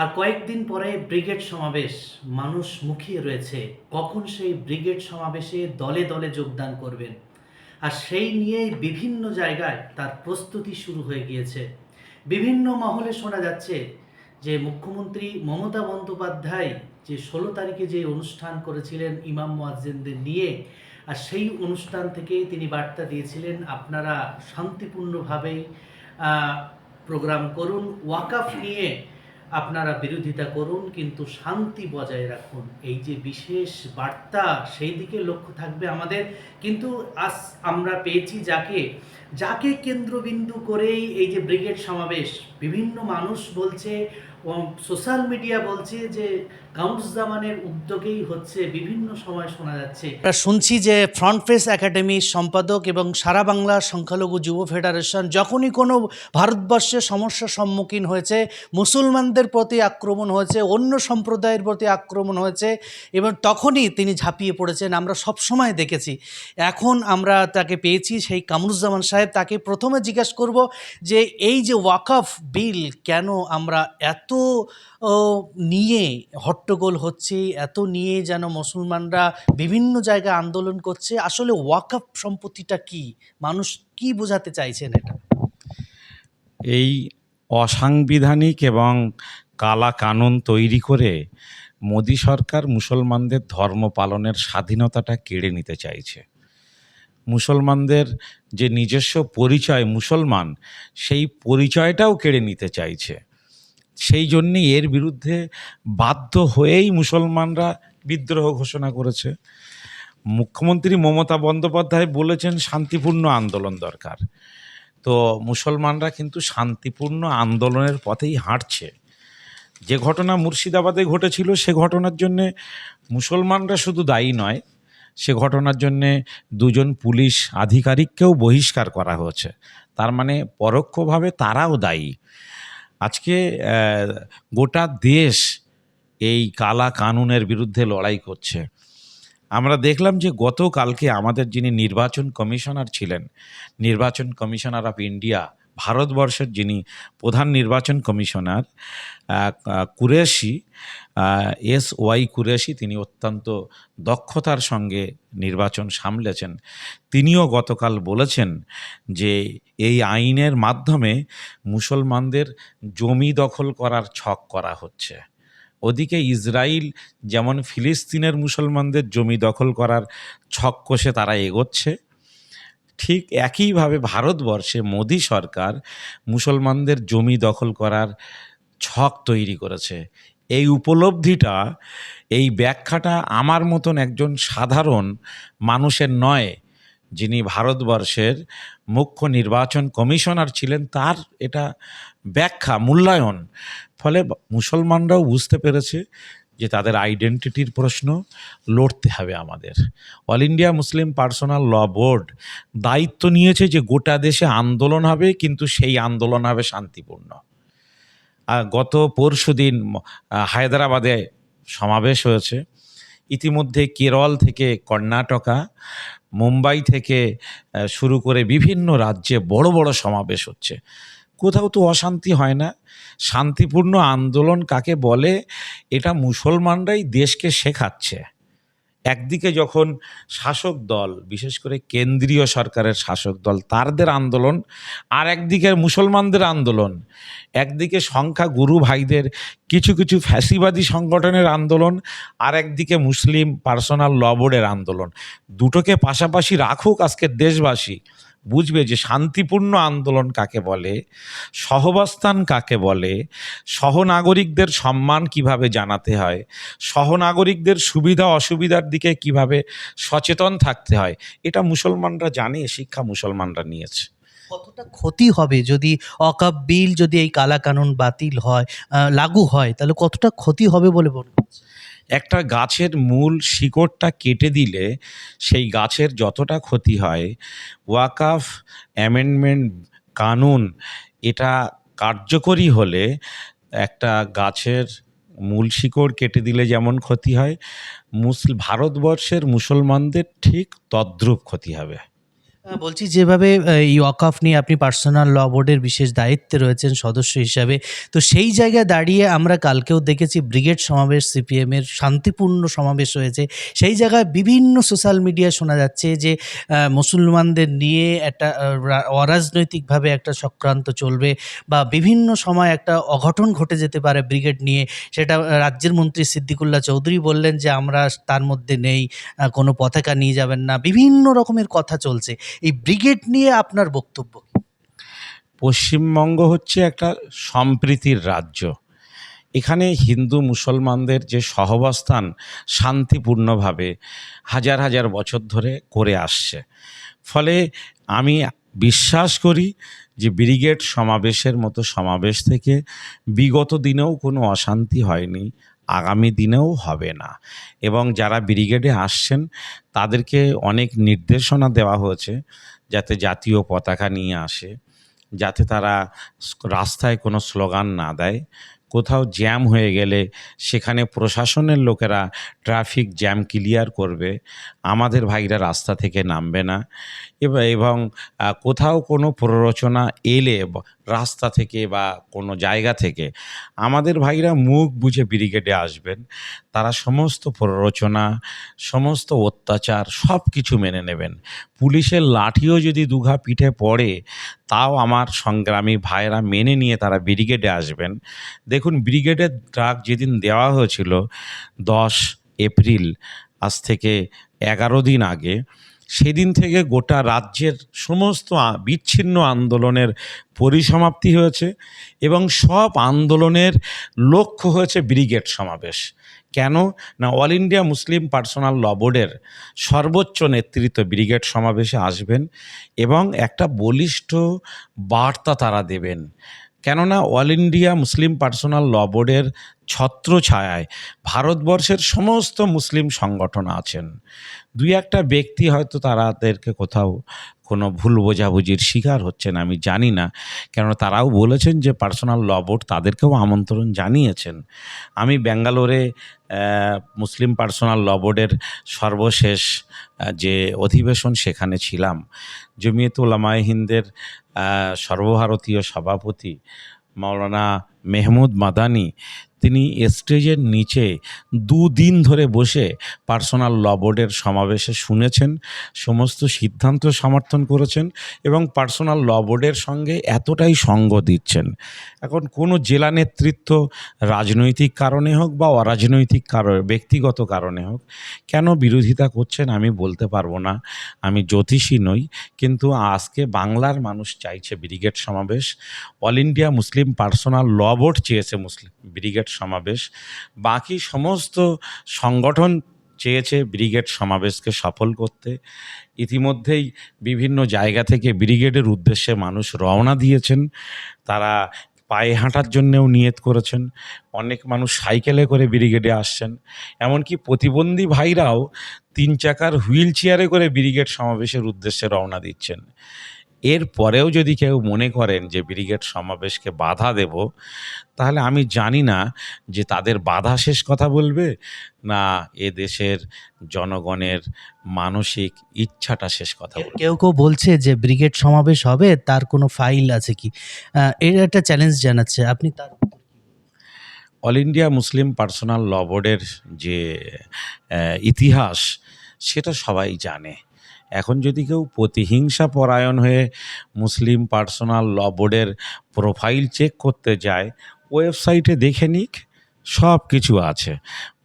আর কয়েকদিন পরে ব্রিগেড সমাবেশ, মানুষ মুখিয়ে রয়েছে, কখন সেই ব্রিগেড সমাবেশে দলে দলে যোগদান করবেন? আর সেই নিয়েই বিভিন্ন জায়গায় তার প্রস্তুতি শুরু হয়ে গিয়েছে। বিভিন্ন মহলে শোনা যাচ্ছে যে মুখ্যমন্ত্রী মমতা বন্দ্যোপাধ্যায় যে ষোলো তারিখে যে অনুষ্ঠান করেছিলেন ইমাম মুয়াজ্জিনদের নিয়ে, আর সেই অনুষ্ঠান থেকেই তিনি বার্তা দিয়েছিলেন, আপনারা শান্তিপূর্ণভাবেই প্রোগ্রাম করুন। ওয়াকাফ নিয়ে আপনারা বিরোধিতা করুন, কিন্তু শান্তি বজায় রাখুন। এই যে বিশেষ বার্তা, সেই দিকে লক্ষ্য থাকবে আমাদের। কিন্তু আজ আমরা পেয়েছি যাকে যাকে কেন্দ্রবিন্দু করেই এই যে ব্রিগেড সমাবেশ, বিভিন্ন মানুষ বলছে সোশ্যাল মিডিয়া বলছে যে কাউন্সজামানের উদ্যোগেই হচ্ছে বিভিন্ন সময় শোনা যাচ্ছে। শুনছি যে ফ্রন্ট ফেস একাডেমির সম্পাদক এবং সারা বাংলা সংখ্যালঘু যুব ফেডারেশন যখনই কোনো ভারতবর্ষে সমস্যার সম্মুখীন হয়েছে, মুসলমানদের প্রতি আক্রমণ হয়েছে, অন্য সম্প্রদায়ের প্রতি আক্রমণ হয়েছে, এবং তখনই তিনি ঝাঁপিয়ে পড়েছেন, আমরা সবসময় দেখেছি। এখন আমরা তাকে পেয়েছি, সেই কামরুজ্জামান সাহেব, তাকে প্রথমে জিজ্ঞাসা করব যে এই যে ওয়াকফ বিল কেন আমরা এত ও, নিয়ে হট্টগোল হচ্ছে এত নিয়ে যেন মুসলমানরা বিভিন্ন জায়গায় আন্দোলন করছে। আসলে ওয়াকফ সম্পত্তিটা কি? মানুষ কি বোঝাতে চাইছেন এটা? এই অসাংবিধানিক এবং কালা কানুন তৈরি করে মোদী সরকার মুসলমানদের ধর্ম পালনের স্বাধীনতাটা কেড়ে নিতে চাইছে। মুসলমানদের যে নিজস্ব পরিচয় মুসলমান সেই পরিচয়টাও কেড়ে নিতে চাইছে। সেই জন্যই এর বিরুদ্ধে বাধ্য হয়েই মুসলমানরা বিদ্রোহ ঘোষণা করেছে। মুখ্যমন্ত্রী মমতা বন্দ্যোপাধ্যায় বলেছেন, শান্তিপূর্ণ আন্দোলন দরকার। তো মুসলমানরা কিন্তু শান্তিপূর্ণ আন্দোলনের পথেই হাঁটছে। যে ঘটনা মুর্শিদাবাদে ঘটেছিল, সে ঘটনার জন্যে মুসলমানরা শুধু দায়ী নয়, সে ঘটনার জন্যে দুজন পুলিশ আধিকারিককেও বহিষ্কার করা হয়েছে। তার মানে পরোক্ষভাবে তারাও দায়ী। আজকে গোটা দেশ এই কালা কানুনের বিরুদ্ধে লড়াই করছে। আমরা দেখলাম যে গতকালকে আমাদের যিনি নির্বাচন কমিশনার ছিলেন, নির্বাচন কমিশনার অফ ইন্ডিয়া ভারতবর্ষের যিনি প্রধান নির্বাচন commissioner Qureshi S Y Qureshi, তিনি অত্যন্ত দক্ষতার সঙ্গে নির্বাচন সামলেছেন। তিনিও গতকাল বলেছেন যে এই আইনের মাধ্যমে মুসলমানদের জমি দখল করার ছক করা হচ্ছে। ওদিকে ইসরায়েল যেমন ফিলিস্তিনের মুসলমানদের জমি দখল করার ছক কষে তারা এগোচ্ছে ঠিক একইভাবে ভারতবর্ষে মোদী সরকার মুসলমানদের জমি দখল করার ছক তৈরি করেছে। এই উপলব্ধিটা, এই ব্যাখ্যাটা আমার মতন একজন সাধারণ মানুষের নয়, যিনি ভারতবর্ষের মুখ্য নির্বাচন কমিশনার ছিলেন, তার এটা ব্যাখ্যা, মূল্যায়ন। ফলে মুসলমানরাও বুঝতে পেরেছে যে তাদের আইডেন্টিটির প্রশ্ন লড়তে হবে আমাদের। All India Muslim Personal Law Board দায়িত্ব নিয়েছে যে গোটা দেশে আন্দোলন হবে, কিন্তু সেই আন্দোলন হবে শান্তিপূর্ণ। গত পরশু দিন হায়দ্রাবাদে সমাবেশ হয়েছে। ইতিমধ্যে কেরল থেকে কর্ণাটকা, মুম্বাই থেকে শুরু করে বিভিন্ন রাজ্যে বড় বড় সমাবেশ হচ্ছে। কোথাও তো অশান্তি হয় না। শান্তিপূর্ণ আন্দোলন কাকে বলে? এটা মুসলমানরাই দেশকে শেখাচ্ছে। একদিকে যখন শাসক দল, বিশেষ করে কেন্দ্রীয় সরকারের শাসক দল, তারদের আন্দোলন, আর একদিকে মুসলমানদের আন্দোলন, একদিকে সংখ্যা গুরু ভাইদের, কিছু কিছু ফ্যাসিবাদী সংগঠনের আন্দোলন, আর একদিকে মুসলিম পার্সোনাল ল বোর্ডের আন্দোলন। দুটোকে পাশাপাশি রাখুক আজকের দেশবাসী। বুঝবে যে শান্তিপূর্ণ আন্দোলন কাকে বলে, সহবস্থান কাকে বলে, সহনাগরিকদের সম্মান কীভাবে জানাতে হয়, সহনাগরিকদের সুবিধা অসুবিধার দিকে কীভাবে সচেতন থাকতে হয়, এটা মুসলমানরা জানে, শিক্ষা মুসলমানরা নিয়েছে। কতটা ক্ষতি হবে যদি অকাপ বিল যদি এই কালা কানুন বাতিল হয় লাগু হয়, তাহলে কতটা ক্ষতি হবে বলে মনে একটা গাছের মূল শিকড়টা কেটে দিলে সেই গাছের যতটা ক্ষতি হয় ওয়াকাফ অ্যামেন্ডমেন্ট কানুন, এটা কার্যকরী হলে একটা গাছের মূল শিকড় কেটে দিলে যেমন ক্ষতি হয়, মুসল, ভারতবর্ষের মুসলমানদের ঠিক তদ্রূপ ক্ষতি হবে। বলছি যেভাবে এই ওয়াকফ নিয়ে আপনি পার্সোনাল ল বোর্ডের বিশেষ দায়িত্বে রয়েছেন সদস্য হিসাবে, তো সেই জায়গায় দাঁড়িয়ে আমরা কালকেও দেখেছি ব্রিগেড সমাবেশ সিপিএমের শান্তিপূর্ণ সমাবেশ হয়েছে। সেই জায়গায় বিভিন্ন সোশ্যাল মিডিয়া শোনা যাচ্ছে যে মুসলমানদের নিয়ে একটা অরাজনৈতিকভাবে একটা চক্রান্ত চলবে বা বিভিন্ন সময় একটা অঘটন ঘটে যেতে পারে ব্রিগেড নিয়ে। সেটা রাজ্যের মন্ত্রী সিদ্দিকুল্লাহ চৌধুরী বললেন যে, আমরা তার মধ্যে নেই কোনো পতাকা নিয়ে যাবেন না। বিভিন্ন রকমের কথা চলছে। এই ব্রিগেড নিয়ে আপনার বক্তব্য পশ্চিমবঙ্গ হচ্ছে একটা সম্প্রীতির রাজ্য। এখানে হিন্দু মুসলমানদের যে সহবস্থান শান্তিপূর্ণভাবে হাজার হাজার বছর ধরে করে আসছে। ফলে আমি বিশ্বাস করি যে ব্রিগেড সমাবেশের মতো সমাবেশ থেকে বিগত দিনেও কোনো অশান্তি হয়নি। আগামী দিনেও হবে না। এবং যারা ব্রিগেডে আসছেন, তাদেরকে অনেক নির্দেশনা দেওয়া হয়েছে যাতে জাতীয় পতাকা নিয়ে আসে, যাতে তারা রাস্তায় কোনো স্লোগান না দেয়। কোথাও জ্যাম হয়ে গেলে সেখানে প্রশাসনের লোকেরা ট্রাফিক জ্যাম ক্লিয়ার করবে। আমাদের ভাইরা রাস্তা থেকে নামবে না। এব- কোথাও কোনো প্ররোচনা এলে রাস্তা থেকে বা কোনো জায়গা থেকে আমাদের ভাইরা মুখ বুঝে ব্রিগেডে আসবেন। তারা সমস্ত প্ররোচনা, সমস্ত অত্যাচার সব কিছু মেনে নেবেন। পুলিশের লাঠিও যদি দুঘা পিঠে পড়ে, তাও আমার সংগ্রামী ভাইরা মেনে নিয়ে তারা ব্রিগেডে আসবেন। দেখুন ব্রিগেডের ডাক যেদিন দেওয়া হয়েছিল, দশ এপ্রিল আজ থেকে এগারো দিন আগে, সেদিন থেকে গোটা রাজ্যের সমস্ত বিচ্ছিন্ন আন্দোলনের পরিসমাপ্তি হয়েছে এবং সব আন্দোলনের লক্ষ্য হয়েছে ব্রিগেড সমাবেশ। কেন? না All India Muslim Personal Law বোর্ডের সর্বোচ্চ নেতৃত্ব ব্রিগেড সমাবেশে আসবেন এবং একটা বলিষ্ঠ বার্তা তারা দেবেন। কেননা All India Muslim Personal Law বোর্ডের ছত্রছায়ায় ভারতবর্ষের সমস্ত মুসলিম সংগঠন আছেন। দুই একটা ব্যক্তি হয়তো তারাদেরকে কোথাও কোনো ভুল বোঝাবুঝির শিকার হচ্ছেন, আমি জানি না। কেন তারাও বলেছেন যে পার্সোনাল ল বোর্ড তাদেরকেও আমন্ত্রণ জানিয়েছেন। আমি ব্যাঙ্গালোরে মুসলিম পার্সোনাল ল বোর্ডের সর্বশেষ যে অধিবেশন সেখানে ছিলাম। জমিয়ত ওলামায়ে হিন্দের সর্বভারতীয় সভাপতি মাওলানা মেহমুদ মাদানি তিনি স্টেজের নিচে দুদিন ধরে বসে পার্সোনাল ল বোর্ডের সমাবেশে শুনেছেন, সমস্ত সিদ্ধান্ত সমর্থন করেছেন এবং পার্সোনাল ল বোর্ডের সঙ্গে এতটাই সঙ্গ দিচ্ছেন। এখন কোনো জেলা নেতৃত্ব রাজনৈতিক কারণে হোক বা অরাজনৈতিক কারণে ব্যক্তিগত কারণে হোক, কেন বিরোধিতা করছেন আমি বলতে পারব না। আমি জ্যোতিষী নই, কিন্তু আজকে বাংলার মানুষ চাইছে ব্রিগেড সমাবেশ। All India Muslim Personal Law Board চেয়েছে মুসলিম ব্রিগেড সমাবেশ। বাকি সমস্ত সংগঠন চেয়েছে ব্রিগেড সমাবেশকে সফল করতে। ইতিমধ্যেই বিভিন্ন জায়গা থেকে ব্রিগেডের উদ্দেশ্যে মানুষ রওনা দিয়েছেন। তারা পায়ে হাঁটার জন্যেও নিয়ত করেছেন। অনেক মানুষ সাইকেলে করে ব্রিগেডে আসছেন। এমনকি প্রতিবন্ধী ভাইরাও তিন চাকার হুইল চেয়ারে করে ব্রিগেড সমাবেশের উদ্দেশ্যে রওনা দিচ্ছেন। এর পরেও যদি কেউ মনে করেন যে ব্রিগেড সমাবেশকে বাধা দেব তাহলে আমি জানি না যে তাদের বাধা শেষ কথা বলবে না এ দেশের জনগণের মানসিক ইচ্ছাটা শেষ কথা বলবে। কেউ কেউ বলছে যে ব্রিগেড সমাবেশ হবে তার কোনো ফাইল আছে কি? এর একটা চ্যালেঞ্জ জানাচ্ছে আপনি তার All India Muslim Personal Law বোর্ডের যে ইতিহাস সেটা সবাই জানে। এখন যদি কেউ প্রতিহিংসা পরায়ণ হয়ে মুসলিম পার্সোনাল ল বোর্ডের প্রোফাইল চেক করতে যায়, ওয়েবসাইটে দেখে নিক সব কিছু আছে।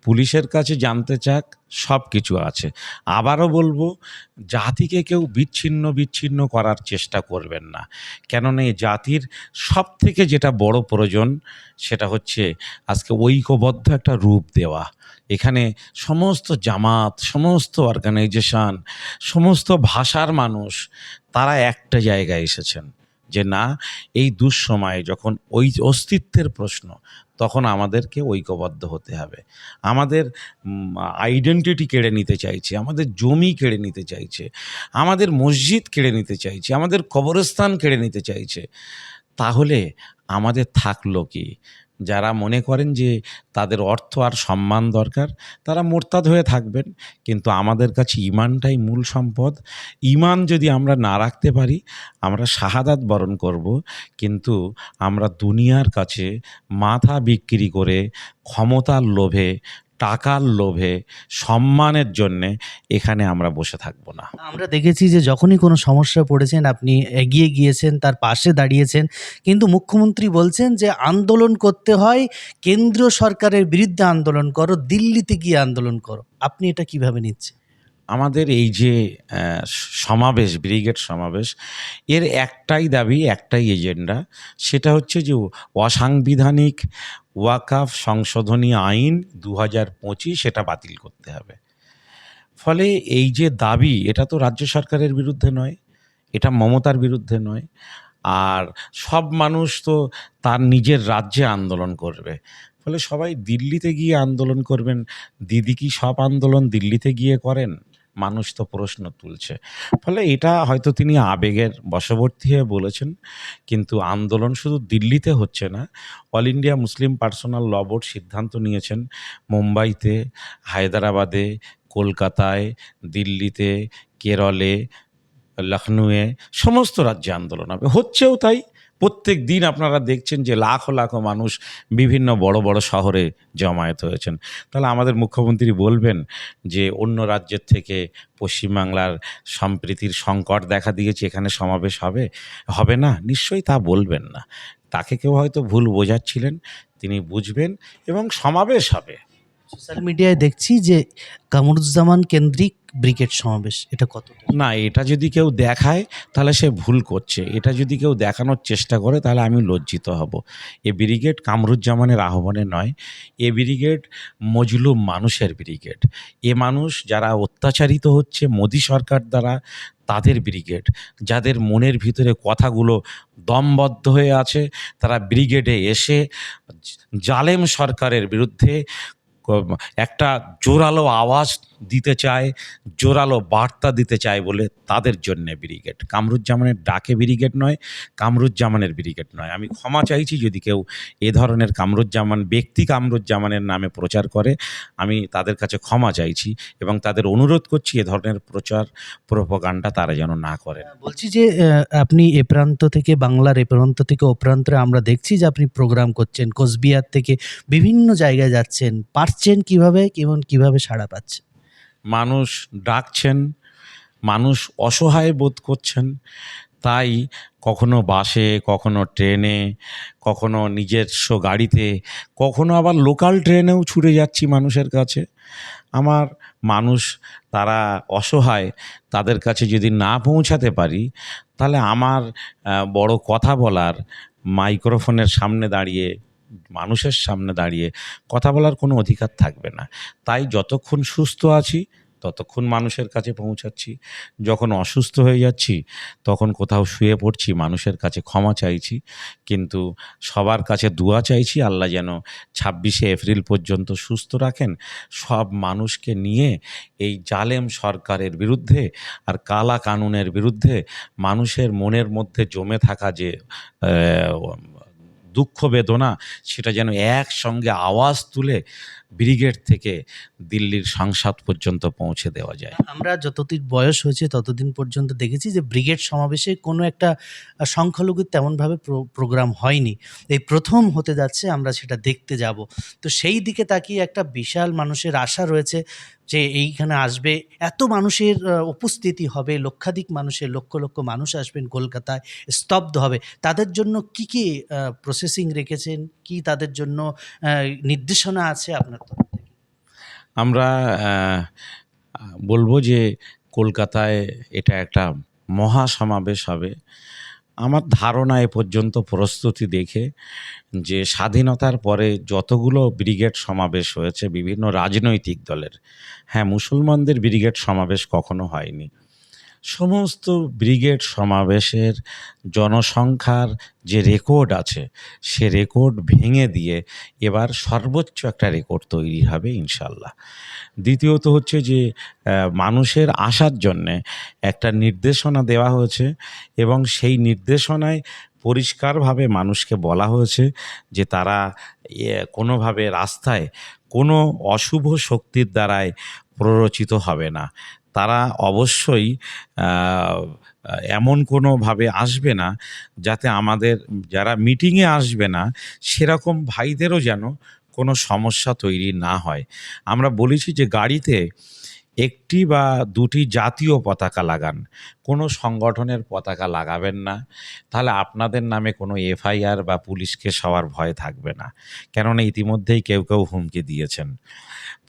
পুলিশের কাছে জানতে চাক সব কিছু আছে। আবারও বলব, জাতিকে কেউ বিচ্ছিন্ন বিচ্ছিন্ন করার চেষ্টা করবেন না। কেননা এই জাতির সব থেকে যেটা বড় প্রয়োজন, সেটা হচ্ছে আজকে ঐক্যবদ্ধ একটা রূপ দেওয়া। এখানে সমস্ত জামাত, সমস্ত অর্গানাইজেশন সমস্ত ভাষার মানুষ, তারা একটা জায়গায় এসেছেন। যে না, এই দুঃসময়ে যখন ওই অস্তিত্বের প্রশ্ন, তখন আমাদেরকে ঐক্যবদ্ধ হতে হবে। আমাদের আইডেন্টিটি কেড়ে নিতে চাইছে, আমাদের জমি কেড়ে নিতে চাইছে, আমাদের মসজিদ কেড়ে নিতে চাইছে, আমাদের কবরস্থান কেড়ে নিতে চাইছে, তাহলে আমাদের থাকল কি? যারা মনে করেন যে তাদের অর্থ আর সম্মান দরকার, তারা মোরতাদ হয়ে থাকবেন। কিন্তু আমাদের কাছে ইমানটাই মূল সম্পদ। ইমান যদি আমরা না রাখতে পারি, আমরা শাহাদাত বরণ করব। কিন্তু আমরা দুনিয়ার কাছে মাথা বিক্রি করে ক্ষমতার লোভে টাকার লোভে, সম্মানের জন্যে এখানে আমরা বসে থাকব না। আমরা দেখেছি যে যখনই কোনো সমস্যা পড়েছেন, আপনি এগিয়ে গিয়েছেন, তার পাশে দাঁড়িয়েছেন, কিন্তু মুখ্যমন্ত্রী বলছেন যে আন্দোলন করতে হয়, কেন্দ্রীয় সরকারের বিরুদ্ধে আন্দোলন করো, দিল্লিতে গিয়ে আন্দোলন করো। আপনি এটা কীভাবে নিচ্ছেন? আমাদের এই যে সমাবেশ, ব্রিগেড সমাবেশ, এর একটাই দাবি, একটাই এজেন্ডা, সেটা হচ্ছে যে অসাংবিধানিক ওয়াকাফ সংশোধনী আইন দু হাজার পঁচিশ সেটা বাতিল করতে হবে। ফলে এই যে দাবি, এটা তো রাজ্য সরকারের বিরুদ্ধে নয়, এটা মমতার বিরুদ্ধে নয়, আর সব মানুষ তো তার নিজের রাজ্যে আন্দোলন করবে। ফলে সবাই দিল্লিতে গিয়ে আন্দোলন করবেন, দিদি কি সব আন্দোলন দিল্লিতে গিয়ে করেন? মানুষ তো প্রশ্ন তুলছে। ফলে এটা হয়তো তিনি আবেগের বশবর্তী হয়ে বলেছেন, কিন্তু আন্দোলন শুধু দিল্লিতে হচ্ছে না, All India Muslim Personal Law Board সিদ্ধান্ত নিয়েছেন, মুম্বাইতে, হায়দ্রাবাদে, কলকাতায়, দিল্লিতে, কেরলে, লখনউয়ে, সমস্ত রাজ্যে আন্দোলন হবে। হচ্ছেও তাই। প্রত্যেক দিন আপনারা দেখছেন যে লাখো লাখো মানুষ বিভিন্ন বড় বড় শহরে জমায়েত হয়েছেন। তাহলে আমাদের মুখ্যমন্ত্রী বলবেন যে অন্য রাজ্যের থেকে পশ্চিমবাংলার সম্প্রীতির সংকট দেখা দিয়েছে, এখানে সমাবেশ হবে? হবে না, নিশ্চয়ই তা বলবেন না। তাকে কেউ হয়তো ভুল বোঝাচ্ছিলেন, তিনি বুঝবেন এবং সমাবেশ হবে। সোশ্যাল মিডিয়ায় দেখছি যে কামরুজ্জামান কেন্দ্রিক ব্রিগেড সমাবেশ, এটা কত? না, এটা যদি কেউ দেখায়, তাহলে সে ভুল করছে। এটা যদি কেউ দেখানোর চেষ্টা করে, তাহলে আমি লজ্জিত হব। এ ব্রিগেড কামরুজ্জামানের আহ্বানে নয়, এ ব্রিগেড মজলুম মানুষের ব্রিগেড। এ মানুষ যারা অত্যাচারিত হচ্ছে মোদী সরকার দ্বারা, তাদের ব্রিগেড। যাদের মনের ভিতরে কথাগুলো দমবদ্ধ হয়ে আছে, তারা ব্রিগেডে এসে জালেম সরকারের বিরুদ্ধে একটা জোরালো আওয়াজ দিতে চায়, জোরালো বার্তা দিতে চায় বলে তাদের জন্য ব্রিগেড। কামরুজ্জামানের ডাকে ব্রিগেড নয়, কামরুজ্জামানের ব্রিগেড নয়। আমি ক্ষমা চাইছি যদি কেউ এ ধরনের কামরুজ্জামান, ব্যক্তি কামরুজ্জামানের নামে প্রচার করে, আমি তাদের কাছে ক্ষমা চাইছি এবং তাদের অনুরোধ করছি এ ধরনের প্রচার, প্রোপাগান্ডা তারা যেন না করেন। বলছি যে আপনি এ প্রান্ত থেকে, বাংলার এ প্রান্ত থেকে ও প্রান্তে আমরা দেখছি যে আপনি প্রোগ্রাম করছেন। কোচবিহার থেকে বিভিন্ন জায়গায় যাচ্ছেন পারছেন কীভাবে, কেমন কীভাবে সাড়া পাচ্ছেন মানুষ ডাকছেন, মানুষ অসহায় বোধ করছেন, তাই কখনো বাসে, কখনো ট্রেনে, কখনো নিজস্ব গাড়িতে, কখনো আবার লোকাল ট্রেনেও ছুটে যাচ্ছি মানুষের কাছে। আমার মানুষ তারা অসহায়, তাদের কাছে যদি না পৌঁছাতে পারি, তাহলে আমার বড় কথা বলার মাইক্রোফোনের সামনে দাঁড়িয়ে মানুষের সামনে দাঁড়িয়ে কথা বলার কোনো অধিকার থাকবে না। তাই যতক্ষণ সুস্থ আছি, ততক্ষণ মানুষের কাছে পৌঁছাচ্ছি। যখন অসুস্থ হয়ে যাচ্ছি, তখন কোথাও শুয়ে পড়ছি, মানুষের কাছে ক্ষমা চাইছি। কিন্তু সবার কাছে দোয়া চাইছি, আল্লাহ যেন ছাব্বিশে এপ্রিল পর্যন্ত সুস্থ রাখেন। সব মানুষকে নিয়ে এই জালেম সরকারের বিরুদ্ধে আর কালা কানুনের বিরুদ্ধে মানুষের মনের মধ্যে জমে থাকা যে দুঃখ বেদনা, সেটা যেন একসঙ্গে আওয়াজ তুলে ব্রিগেড থেকে দিল্লির সংসদ পর্যন্ত পৌঁছে দেওয়া যায়। আমরা যতদিন বয়স হয়েছে ততদিন পর্যন্ত দেখেছি যে ব্রিগেড সমাবেশে কোনো একটা সংখ্যালঘুর তেমনভাবে প্রো- প্রোগ্রাম হয়নি। এই প্রথম হতে যাচ্ছে আমরা সেটা দেখতে যাব। তো সেই দিকে তাকিয়ে একটা বিশাল মানুষের আশা রয়েছে যে এইখানে আসবে, এত মানুষের উপস্থিতি হবে, লক্ষাধিক মানুষের, লক্ষ লক্ষ মানুষ আসবেন কলকাতায়, স্তব্ধ হবে। তাদের জন্য কি কি প্রসেসিং রেখেছেন? কি তাদের জন্য নির্দেশনা আছে আপনার তরফ থেকে? আমরা বলব যে কলকাতায় এটা একটা মহা সমাবেশ হবে। আমার ধারণা এ পর্যন্ত প্রস্তুতি দেখে যে স্বাধীনতার পরে যতগুলো ব্রিগেড সমাবেশ হয়েছে, বিভিন্ন রাজনৈতিক দলের হ্যাঁ মুসলমানদের ব্রিগেড সমাবেশ কখনো হয়নি। সমস্ত ব্রিগেড সমাবেশের জনসংখ্যার যে রেকর্ড আছে, সে রেকর্ড ভেঙে দিয়ে এবার সর্বোচ্চ একটা রেকর্ড তৈরি হবে ইনশাল্লাহ দ্বিতীয়ত হচ্ছে যে মানুষের আসার জন্যে একটা নির্দেশনা দেওয়া হয়েছে এবং সেই নির্দেশনায় পরিষ্কারভাবে মানুষকে বলা হয়েছে যে, তারা কোনোভাবে রাস্তায় কোনো অশুভ শক্তির দ্বারায় প্ররোচিত হবে না। তারা অবশ্যই এমন কোনোভাবে আসবে না যাতে আমাদের যারা মিটিংয়ে আসবে না, সেরকম ভাইদেরও যেন কোনো সমস্যা তৈরি না হয়। আমরা বলেছি যে গাড়িতে একটি বা দুটি জাতীয় পতাকা লাগান। কোনো সংগঠনের পতাকা লাগাবেন না। তাহলে আপনাদের নামে কোনো এফআইআর বা পুলিশ কেস হওয়ার ভয় থাকবে না। কেননা ইতিমধ্যেই কেউ কেউ হুমকি দিয়েছেন।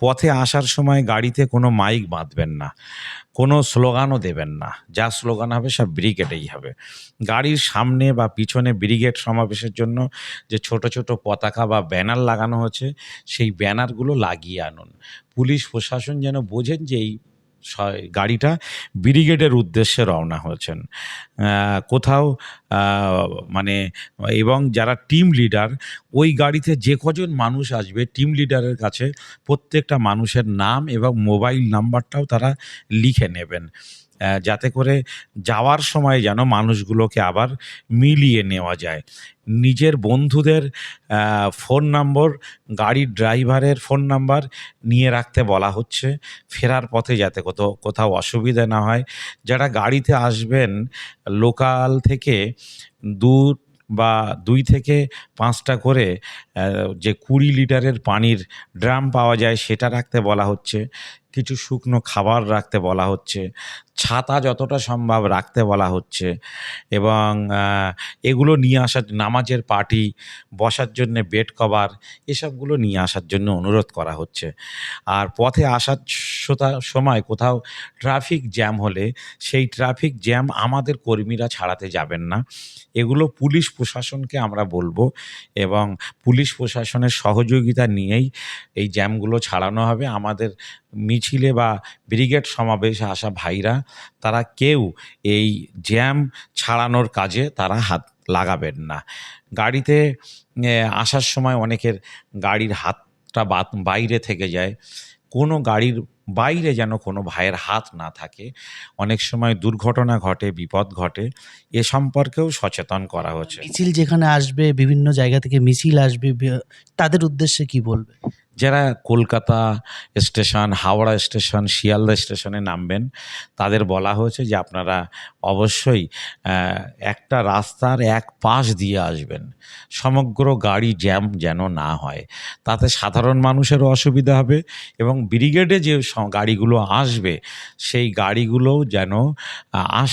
পথে আসার সময় গাড়িতে কোনো মাইক বাঁধবেন না। কোনো স্লোগানও দেবেন না। যা স্লোগান হবে, সব ব্রিগেডেই হবে। গাড়ির সামনে বা পিছনে ব্রিগেড সমাবেশের জন্য যে ছোট ছোট পতাকা বা ব্যানার লাগানো হচ্ছে, সেই ব্যানারগুলো লাগিয়ে আনুন। পুলিশ প্রশাসন যেন বোঝেন যে এই গাড়িটা ব্রিগেডের উদ্দেশ্যে রওনা হয়েছেন। কোথাও মানে এবং যারা টিম লিডার, ওই গাড়িতে যে কজন মানুষ আসবে, টিম লিডারের কাছে প্রত্যেকটা মানুষের নাম এবং মোবাইল নাম্বারটাও তারা লিখে নেবেন। যাতে করে যাওয়ার সময় যেন মানুষগুলোকে আবার মিলিয়ে নেওয়া যায়। নিজের বন্ধুদের ফোন নম্বর গাড়ির ড্রাইভারের ফোন নাম্বার নিয়ে রাখতে বলা হচ্ছে। ফেরার পথে যাতে কোথাও কোথাও অসুবিধা না হয়। যারা গাড়িতে আসবেন লোকাল থেকে দু বা দুই থেকে পাঁচটা করে যে কুড়ি লিটারের পানির ড্রাম পাওয়া যায়, সেটা রাখতে বলা হচ্ছে। কিছু শুকনো খাবার রাখতে বলা হচ্ছে, ছাতা যতটা সম্ভব রাখতে বলা হচ্ছে এবং এগুলো নিয়ে আসার, নামাজের পার্টি বসার জন্যে বেড কভার এসবগুলো নিয়ে আসার জন্য অনুরোধ করা হচ্ছে। আর পথে আসার সময় কোথাও ট্রাফিক জ্যাম হলে সেই ট্রাফিক জ্যাম আমাদের কর্মীরা ছাড়াতে যাবেন না। এগুলো পুলিশ প্রশাসনকে আমরা বলব এবং পুলিশ প্রশাসনের সহযোগিতা নিয়েই এই জ্যামগুলো ছাড়ানো হবে। আমাদের মিছিলে বা ব্রিগেড সমাবেশে আসা ভাইরা, তারা কেউ এই জ্যাম ছাড়ানোর কাজে তারা হাত লাগাবেন না। গাড়িতে আসার সময় অনেকের গাড়ির হাতটা বাইরে থেকে যায়। কোনো গাড়ির বাইরে যেন কোনো ভাইয়ের হাত না থাকে। অনেক সময় দুর্ঘটনা ঘটে, বিপদ ঘটে, এ সম্পর্কেও সচেতন করা হচ্ছে। মিছিল যেখানে আসবে, বিভিন্ন জায়গা থেকে মিছিল আসবে তাদের উদ্দেশ্যে কি বলবে? যারা কলকাতা স্টেশন হাওড়া স্টেশন শিয়ালদা স্টেশনে নামবেন তাদের বলা হয়েছে যে আপনারা অবশ্যই একটা রাস্তার এক পাশ দিয়ে আসবেন। সমগ্র গাড়ি জ্যাম যেন না হয়। তাতে সাধারণ মানুষেরও অসুবিধা হবে এবং ব্রিগেডে যে গাড়িগুলো আসবে সেই গাড়িগুলোও যেন আহ,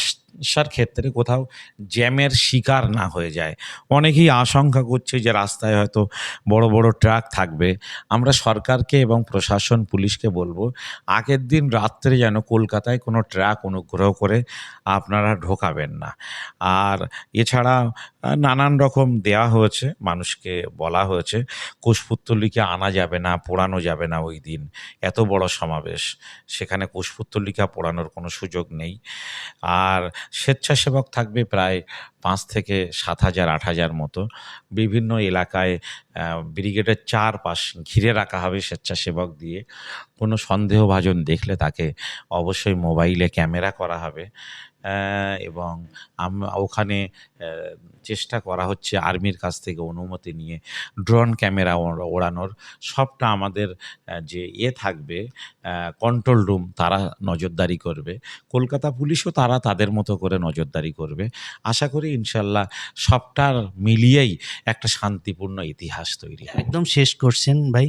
আসার ক্ষেত্রে কোথাও জ্যামের শিকার না হয়ে যায়। অনেকেই আশঙ্কা করছে যে রাস্তায় হয়তো বড় বড় ট্রাক থাকবে। আমরা সরকারকে এবং প্রশাসন, পুলিশকে বলব, আগের দিন রাত্রে যেন কলকাতায় কোনো ট্রাক অনুগ্রহ করে আপনারা ঢোকাবেন না। আর এছাড়া নানান রকম দেয়া হয়েছে, মানুষকে বলা হয়েছে। কুশপুত্তলিকা আনা যাবে না, পোড়ানো যাবে না ওই দিন। এত বড় সমাবেশ। সেখানে কুশপুত্তলিকা পোড়ানোর কোনো সুযোগ নেই। আর স্বেচ্ছাসেবক থাকবে প্রায় পাঁচ থেকে সাত হাজার, আট হাজার মতো। বিভিন্ন এলাকায় ব্রিগেডের চারপাশ ঘিরে রাখা হবে স্বেচ্ছাসেবক দিয়ে। কোনো সন্দেহভাজন দেখলে তাকে অবশ্যই মোবাইলে ক্যামেরা করা হবে। এবং ওখানে চেষ্টা করা হচ্ছে আর্মির কাছ থেকে অনুমতি নিয়ে। ড্রোন ক্যামেরা ওড়ানোর সবটা আমাদের যে ইয়ে থাকবে কন্ট্রোল রুম তারা নজরদারি করবে। কলকাতা পুলিশও তারা তাদের মতো করে নজরদারি করবে। আশা করি ইনশাল্লাহ সবটার মিলিয়েই একটা শান্তিপূর্ণ ইতিহাস তৈরি একদম শেষ করছেন ভাই।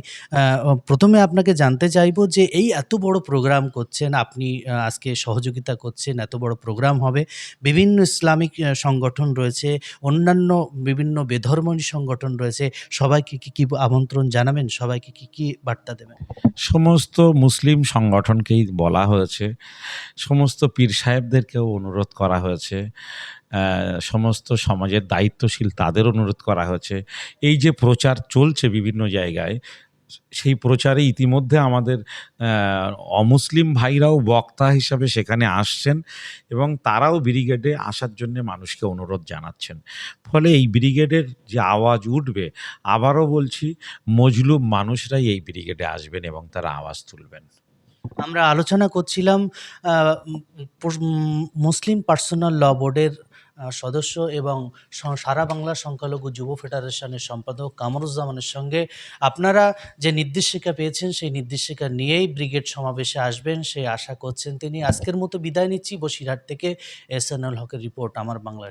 প্রথমে আপনাকে জানতে চাইব যে এই এত বড় প্রোগ্রাম করছেন, আপনি আজকে সহযোগিতা করছেন, এত বড় প্রোগ্রাম হবে। বিভিন্ন ইসলামিক সংগঠন রয়েছে, অন্যান্য বিভিন্ন বেধর্মী সংগঠন রয়েছে। সবাইকে কি কি আমন্ত্রণ জানাবেন? সবাইকে কি কি বার্তা দেবেন? সমস্ত মুসলিম সংগঠনকেই বলা হয়েছে। সমস্ত পীর সাহেবদেরকেও অনুরোধ করা হয়েছে। সমস্ত সমাজের দায়িত্বশীল তাদের অনুরোধ করা হয়েছে। এই যে প্রচার চলছে বিভিন্ন জায়গায় সেই প্রচারে ইতিমধ্যে আমাদের অমুসলিম ভাইরাও বক্তা হিসাবে সেখানে আসছেন এবং তারাও ব্রিগেডে আসার জন্য মানুষকে অনুরোধ জানাচ্ছেন। ফলে এই ব্রিগেডের যে আওয়াজ উঠবে, আবারও বলছি, মজলুম মানুষরাই এই ব্রিগেডে আসবেন এবং তারা আওয়াজ তুলবেন। আমরা আলোচনা করছিলাম মুসলিম পার্সোনাল ল বোর্ডের সদস্য এবং সারা বাংলা সংখ্যালঘু যুব ফেডারেশনের সম্পাদক কামরুজ্জামানের সঙ্গে আপনারা যে নির্দেশিকা পেয়েছেন, সেই নির্দেশিকা নিয়েই ব্রিগেড সমাবেশে আসবেন সেই আশা করছেন তিনি। আজকের মতো বিদায় নিচ্ছি। বসিরহাট থেকে এস এন হকের রিপোর্ট আমার বাংলা